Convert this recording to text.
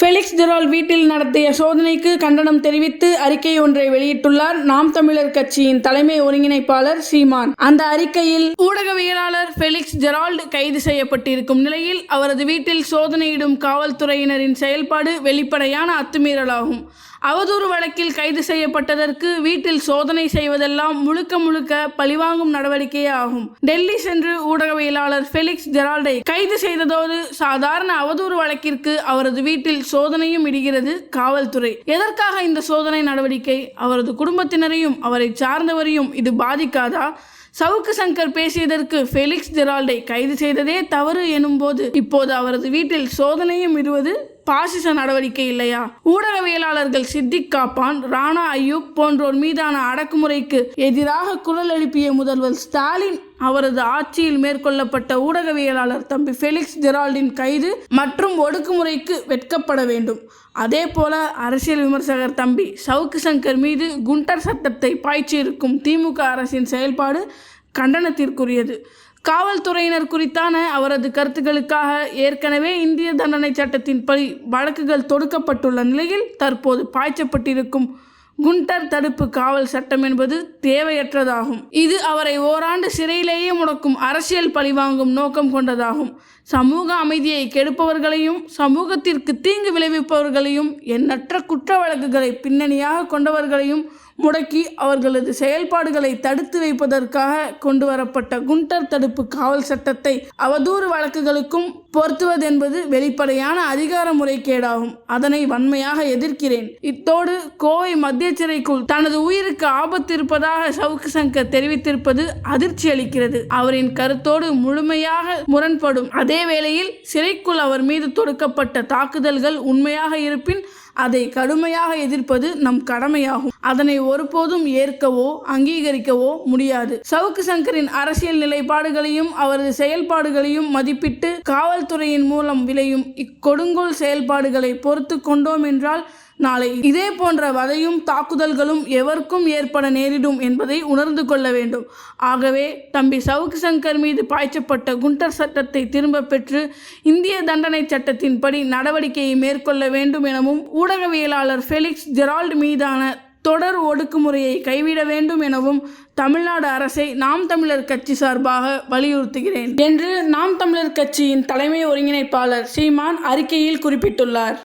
Felix ஜெரால் வீட்டில் நடத்திய சோதனைக்கு கண்டனம் தெரிவித்து அறிக்கை ஒன்றை வெளியிட்டுள்ளார் நாம் தமிழர் கட்சியின் தலைமை ஒருங்கிணைப்பாளர் சீமான். அந்த அறிக்கையில் ஊடகவியலாளர் ஃபெலிக்ஸ் ஜெரால்டு கைது செய்யப்பட்டிருக்கும் நிலையில் அவரது வீட்டில் சோதனையிடும் காவல்துறையினரின் செயல்பாடு வெளிப்படையான அத்துமீறலாகும். அவதூறு வழக்கில் கைது செய்யப்பட்டதற்கு வீட்டில் சோதனை செய்வதெல்லாம் முழுக்க முழுக்க பழிவாங்கும் நடவடிக்கையே ஆகும். டெல்லி சென்று ஊடகவியலாளர் ஃபெலிக்ஸ் ஜெரால்டை கைது செய்ததோடு சாதாரண அவதூறு வழக்கிற்கு அவரது வீட்டில் சோதனையும் இடுகிறது காவல்துறை. எதற்காக இந்த சோதனை நடவடிக்கை? அவரது குடும்பத்தினரையும் அவரை சார்ந்தவரையும் இது பாதிக்காதா? சவுக்கு சங்கர் பேசியதற்கு ஃபெலிக்ஸ் ஜெரால்டை கைது செய்ததே தவறு எனும்போது இப்போது அவரது வீட்டில் சோதனையும் இடுவது பாசிச நடவடிக்கை இல்லையா? ஊடகவியலாளர்கள் சித்திக் காப்பான் ராணா ஐயூப் போன்றோர் மீதான அடக்குமுறைக்கு எதிராக குரல் எழுப்பிய முதல்வர் ஸ்டாலின் அவரது ஆட்சியில் மேற்கொள்ளப்பட்ட ஊடகவியலாளர் தம்பி ஃபெலிக்ஸ் ஜெரால்டின் கைது மற்றும் ஒடுக்குமுறைக்கு வெட்கப்பட வேண்டும். அதே போல அரசியல் விமர்சகர் தம்பி சவுக்கு சங்கர் மீது குண்டர் சட்டத்தை பாய்ச்சியிருக்கும் திமுக அரசின் செயல்பாடு கண்டனத்திற்குரியது. காவல்துறையினர் குறித்தான அவரது கருத்துக்களுக்காக ஏற்கனவே இந்திய தண்டனை சட்டத்தின்படி வழக்குகள் தொடுக்கப்பட்டுள்ள நிலையில் தற்போது பாய்ச்சப்பட்டிருக்கும் குண்டர் தடுப்பு காவல் சட்டம் என்பது தேவையற்றதாகும். இது அவரை ஓராண்டு சிறையிலேயே முடக்கும் அரசியல் பழிவாங்கும் நோக்கம் கொண்டதாகும். சமூக அமைதியை கெடுப்பவர்களையும் சமூகத்திற்கு தீங்கு விளைவிப்பவர்களையும் எண்ணற்ற குற்ற வழக்குகளை பின்னணியாக கொண்டவர்களையும் முடக்கி அவர்களது செயல்பாடுகளை தடுத்து வைப்பதற்காக கொண்டு வரப்பட்ட குண்டர் தடுப்பு காவல் சட்டத்தை அவதூறு வழக்குகளுக்கும் பொருத்துவதென்பது வெளிப்படையான அதிகார முறைகேடாகும். அதனை வன்மையாக எதிர்க்கிறேன். இத்தோடு கோவை மத்திய சிறைக்குள் தனது உயிருக்கு ஆபத்து இருப்பதாக சவுக்கு சங்கர் தெரிவித்திருப்பது அதிர்ச்சி அளிக்கிறது. அவரின் கருத்தோடு முழுமையாக முரண்படும் அதே வேளையில் சிறைக்குள் அவர் மீது தொடுக்கப்பட்ட தாக்குதல்கள் உண்மையாக இருப்பின் அதை கடுமையாக எதிர்ப்பது நம் கடமையாகும். அதனை ஒருபோதும் ஏற்கவோ அங்கீகரிக்கவோ முடியாது. சவுக்கு சங்கரின் அரசியல் நிலைப்பாடுகளையும் அவரது செயல்பாடுகளையும் மதிப்பிட்டு காவல்துறையின் மூலம் விளையும் இக்கொடுங்கோல் செயல்பாடுகளை பொறுத்து கொண்டோம் என்றால் நாளை இதே போன்ற வதையும் தாக்குதல்களும் எவருக்கும் ஏற்பட நேரிடும் என்பதை உணர்ந்து கொள்ள வேண்டும். ஆகவே தம்பி சவுக்கு சங்கர் மீது பாய்ச்சப்பட்ட குண்டர் சட்டத்தை திரும்ப பெற்று இந்திய தண்டனை சட்டத்தின்படி நடவடிக்கையை மேற்கொள்ள வேண்டும் எனவும் ஊடகவியலாளர் ஃபெலிக்ஸ் ஜெரால்டு மீதான தொடர் ஒடுக்குமுறையை கைவிட வேண்டும் எனவும் தமிழ்நாடு அரசை நாம் தமிழர் கட்சி சார்பாக வலியுறுத்துகிறேன். என்று நாம் தமிழர் கட்சியின் தலைமை ஒருங்கிணைப்பாளர் சீமான் அறிக்கையில் குறிப்பிட்டுள்ளார்.